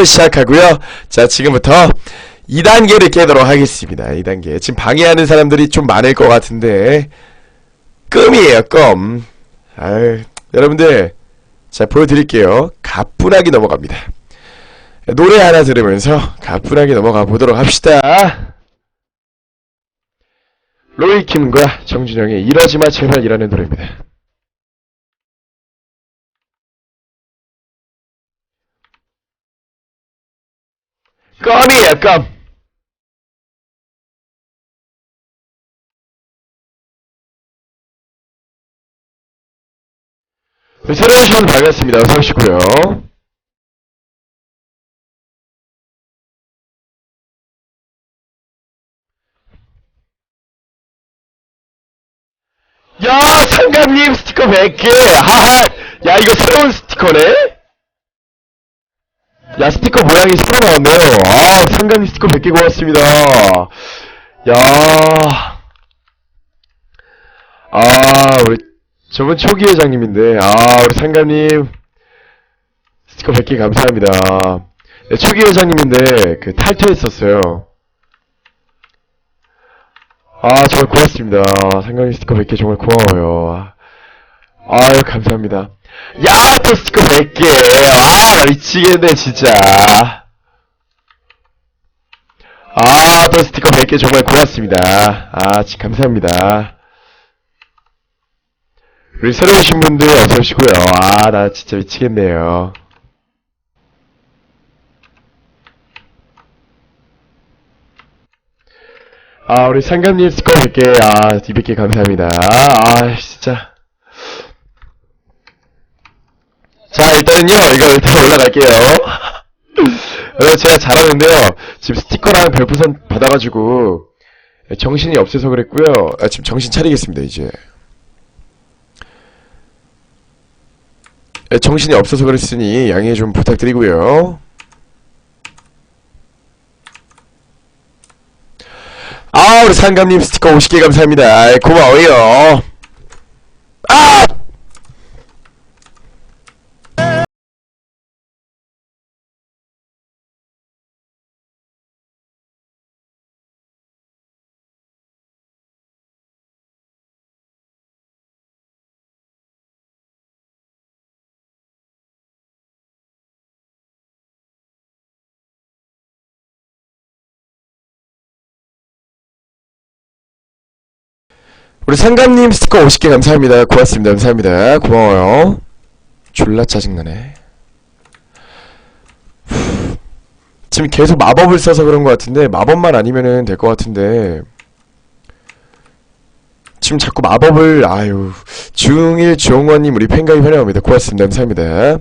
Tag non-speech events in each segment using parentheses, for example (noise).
1단계 시작하고요. 자, 지금부터 2단계를 깨도록 하겠습니다. 2단계. 지금 방해하는 사람들이 좀 많을 것 같은데, 껌이에요, 껌. 아유, 여러분들, 자, 보여드릴게요. 가뿐하게 넘어갑니다. 노래 하나 들으면서 가뿐하게 넘어가 보도록 합시다. 로이킴과 정준영의 이러지마 제발이라는 노래입니다. 껌이에요, 껌. 네, 새로운 시간 반갑습니다. 어서 오시고요. 야, 상감님 스티커 100개! 하하! 야, 이거 새로운 스티커네? 야, 스티커 모양이 새로 나왔네요. 아, 상감님 스티커 100개 고맙습니다. 야. 아, 우리, 저분 초기 회장님인데, 아, 우리 상감님 스티커 100개 감사합니다. 네, 초기 회장님인데, 그, 탈퇴했었어요. 아, 정말 고맙습니다. 상감님 스티커 100개 정말 고마워요. 아유, 감사합니다. 야, 또 스티커 100개. 아, 미치겠네, 진짜. 아, 또 스티커 100개 정말 고맙습니다. 아, 진 감사합니다. 우리 새로 오신 분들 어서 오시고요. 아, 나 진짜 미치겠네요. 아, 우리 상감님 스티커 100개, 아, 200개 감사합니다. 아, 진짜. 자, 일단은요, 이거 일단 올라갈게요. 여러분, 제가 잘하는데요. 지금 스티커랑 별풍선 받아가지고, 정신이 없어서 그랬고요. 아, 지금 정신 차리겠습니다, 이제. 예, 정신이 없어서 그랬으니 양해 좀 부탁드리고요. 아, 우리 상감님 스티커 50개 감사합니다. 고마워요. 우리 상감님 스티커 50개 감사합니다. 고맙습니다. 감사합니다. 고마워요. 졸라 짜증나네. 후. 지금 계속 마법을 써서 그런 것 같은데 마법만 아니면은 될 것 같은데 지금 자꾸 마법을 아유 중일 주홍원님 우리 팬가입 환영합니다. 고맙습니다. 감사합니다.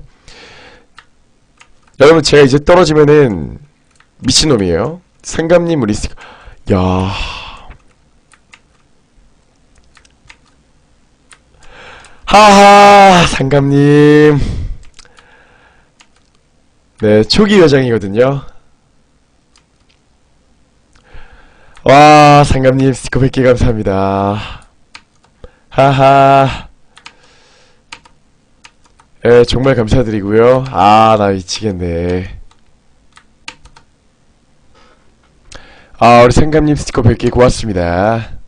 여러분 제가 이제 떨어지면은 미친놈이에요. 상감님 우리 스티커 야 하하 상감님. 네 초기 회장이거든요. 와 상감님 스티커 100개 감사합니다. 하하. 네 정말 감사드리고요. 아 나 미치겠네. 아 우리 상감님 스티커 100개 고맙습니다. 아,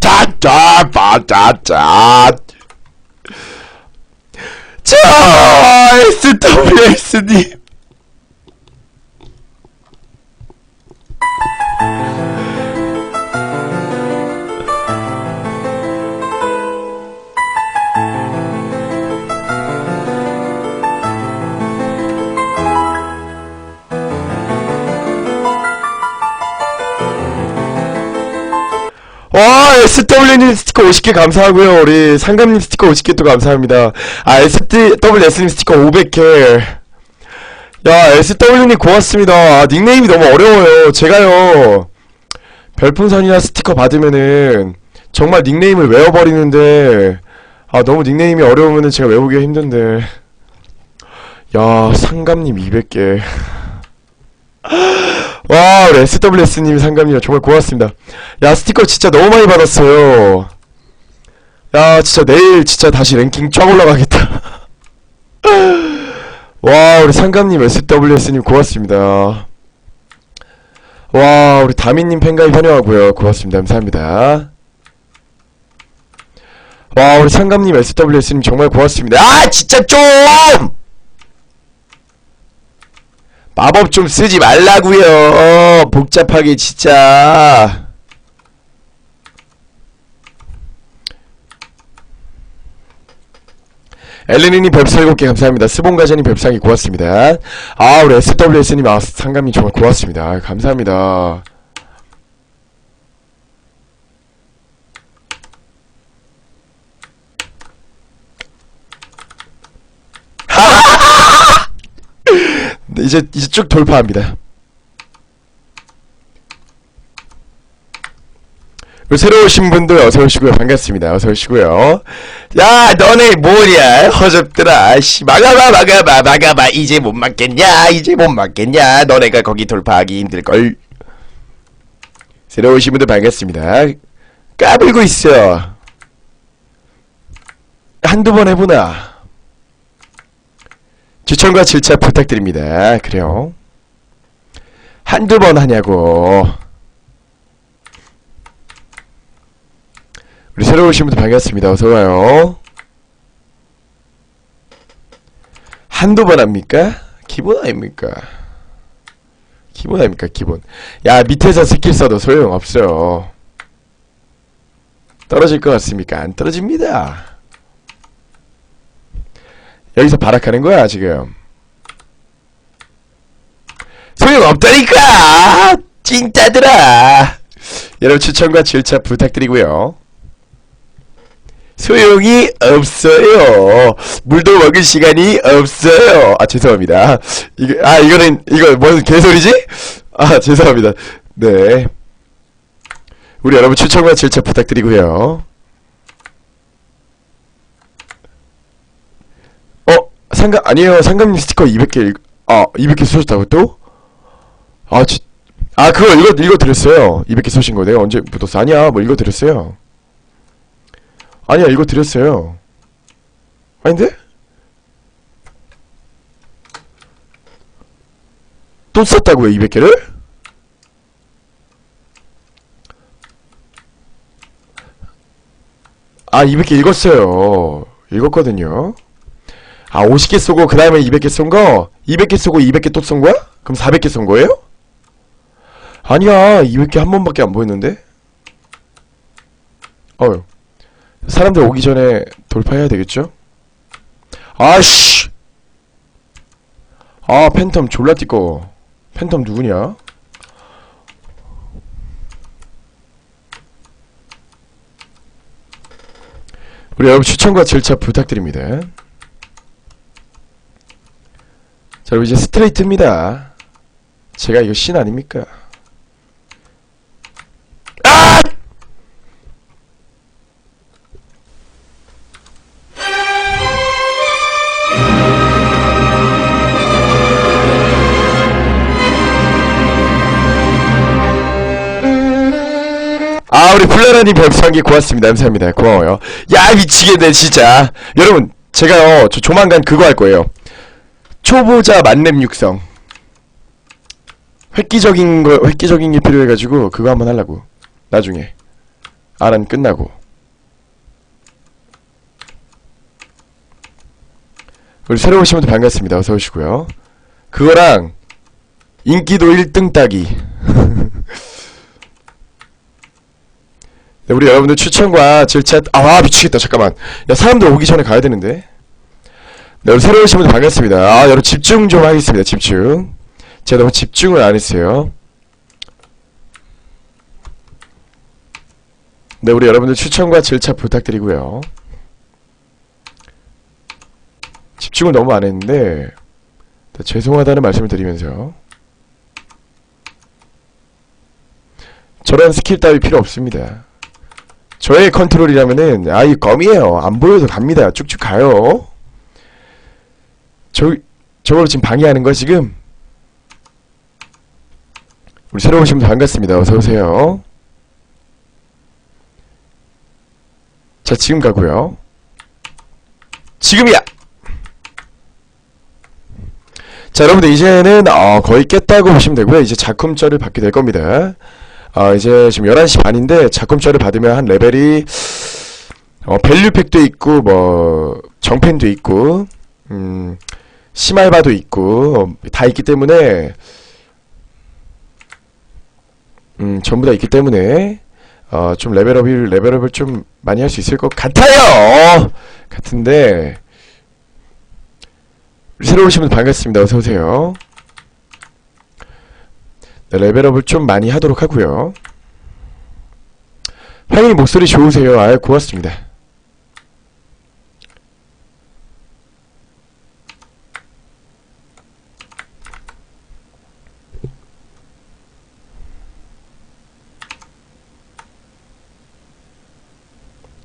짜짜짜, 빠짜짜. 자, SWS님. SW님 스티커 50개 감사하고요. 우리 상감님 스티커 50개 또 감사합니다. 아, SWS님 스티커 500개. 야, SW님 고맙습니다. 아, 닉네임이 너무 어려워요. 제가요, 별풍선이나 스티커 받으면은, 정말 닉네임을 외워버리는데, 아, 너무 닉네임이 어려우면은 제가 외우기가 힘든데. 야, 상감님 200개. (laughs) 와, 우리 SWS님 상감님 정말 고맙습니다. 야, 스티커 진짜 너무 많이 받았어요. 야, 진짜 내일 진짜 다시 랭킹 쫙 올라가겠다. (laughs) 와, 우리 상감님, SWS님 고맙습니다. 와, 우리 다미님 팬가입 환영하고요. 고맙습니다. 감사합니다. 와, 우리 상감님, SWS님 정말 고맙습니다. 아, 진짜 좀! 마법 좀 쓰지 말라고요. 복잡하게 진짜. 엘레니님 별풍 7개 감사합니다. 스봉가자님 별풍이 고맙습니다. 아, 우리 SWS님, 아, 상감님 정말 고맙습니다. 감사합니다. 네, 이제, 이제 쭉 돌파합니다. 새로 오신 분들 어서 오시고요. 반갑습니다. 어서 오시고요. 야, 너네 뭐냐? 허접들아. 씨, 막아봐, 막아봐, 막아봐. 이제 못 막겠냐? 이제 못 막겠냐? 너네가 거기 돌파하기 힘들걸. 새로 오신 분들 반갑습니다. 까불고 있어. 한두 번 해보나. 추천과 질차 부탁드립니다. 그래요. 한두 번 하냐고. 우리 새로 오신 분들 반갑습니다. 어서와요. 한두 번 합니까? 기본 아닙니까? 기본 아닙니까? 기본. 야, 밑에서 스킬 써도 소용없어요. 떨어질 것 같습니까? 안 떨어집니다. 여기서 발악하는 거야, 지금. 소용없다니까! 찐따들아! 여러분 추천과 질차 부탁드리고요. 소용이 없어요. 물도 먹을 시간이 없어요. 아 죄송합니다. 이거 아 이거는 이거 뭔 개소리지? 아 죄송합니다. 네. 우리 여러분 추천과 질차 부탁드리고요. 어 상감 아니에요 상감님 스티커 200개 읽- 아 200개 쏘셨다고 또? 아 지, 아 그거 읽어 읽어 드렸어요. 200개 쏘신 거 내가 언제 묻었어? 아니야 뭐 읽어 드렸어요. 아니야 이거 드렸어요 아닌데? 또 썼다고요 200개를? 아 200개 읽었어요 읽었거든요 아 50개 쏘고 그 다음에 200개 쏜 거 200개 쏘고 200개 또 쏜 거야? 그럼 400개 쏜 거예요? 아니야 200개 한 번밖에 안 보였는데? 어휴 사람들 오기 전에 돌파해야 되겠죠? 아씨! 아, 팬텀 졸라 띠꺼. 팬텀 누구냐? 우리 여러분 추천과 질차 부탁드립니다. 자, 여러분 이제 스트레이트입니다. 제가 이거 신 아닙니까? 아! 아 우리 플레라님 별풍기 고맙습니다 감사합니다 고마워요 야 미치겠네 진짜 여러분 제가요 저 조만간 그거 할 거예요 초보자 만렙 육성. 획기적인 거 획기적인 게 필요해가지고 그거 한번 하려고. 나중에. 아란 끝나고. 우리 새로 오신 분들 반갑습니다. 어서 오시고요. 그거랑 인기도 1등 따기. (laughs) 네, 우리 여러분들 추천과 질차 아 미치겠다. 잠깐만. 야 사람들 오기 전에 가야 되는데 네, 우리 새로 오신 분들 반갑습니다. 아 여러분 집중 좀 하겠습니다 집중. 제가 너무 집중을 안 했어요. 네 우리 여러분들 추천과 질차 부탁드리고요. 집중을 너무 안 했는데 네, 죄송하다는 말씀을 드리면서. 저런 스킬 따위 필요 없습니다. 저의 컨트롤이라면은 아이 껌이에요. 안 보여도 갑니다. 쭉쭉 가요 저 저걸 지금 방해하는 거 지금? 우리 새로 오신 분 반갑습니다. 어서 오세요. 자 지금 가고요. 지금이야! 자, 여러분들 이제는 어, 거의 깼다고 보시면 되고요. 이제 작품절을 받게 될 겁니다. 어, 이제 지금 11시 반인데 작품절을 받으면 한 레벨이 어, 밸류팩도 있고 뭐 정펜도 있고 음, 심알바도 있고 어, 다 있기 때문에 음, 전부 다 있기 때문에 어, 좀 레벨업을 레벨업을 좀 많이 할 수 있을 것 같아요. 같은데 새로 분 반갑습니다. 어서 오세요. 네, 레벨업을 좀 많이 하도록 하고요. 황님 목소리 좋으세요. 아, 고맙습니다.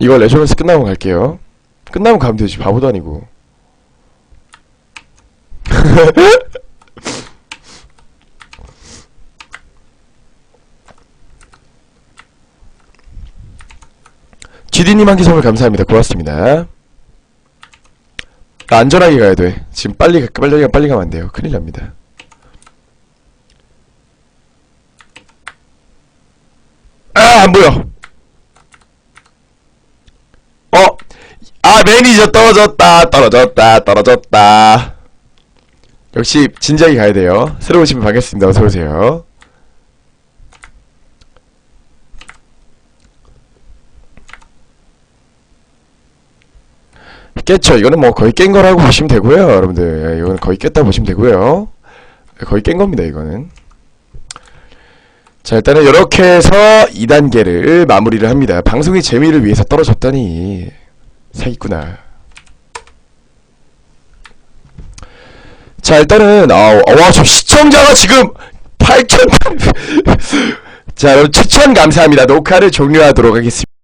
이거 레저런스 끝나고 갈게요. 끝나면 가면 되지. 바보도 아니고. (laughs) GD님 한기 선물 감사합니다. 고맙습니다. 나 안전하게 가야 돼. 지금 빨리, 가- 빨리, 가- 빨리 가면 안 돼요. 큰일 납니다. 아, 안 보여. 어, 아, 매니저 떨어졌다, 떨어졌다, 떨어졌다. 역시, 진지하게 가야 돼요. 새로 분 반갑습니다. 어서오세요. 깼죠. 이거는 뭐 거의 깬 거라고 보시면 되고요. 여러분들. 예, 이거는 거의 깼다 보시면 되고요. 예, 거의 깬 겁니다. 이거는. 자, 일단은 이렇게 해서 2단계를 마무리를 합니다. 방송의 재미를 위해서 떨어졌다니. 사기구나. 자, 일단은, 아, 와, 저 시청자가 지금 8천. (laughs) 자, 여러분 추천 감사합니다. 녹화를 종료하도록 하겠습니다.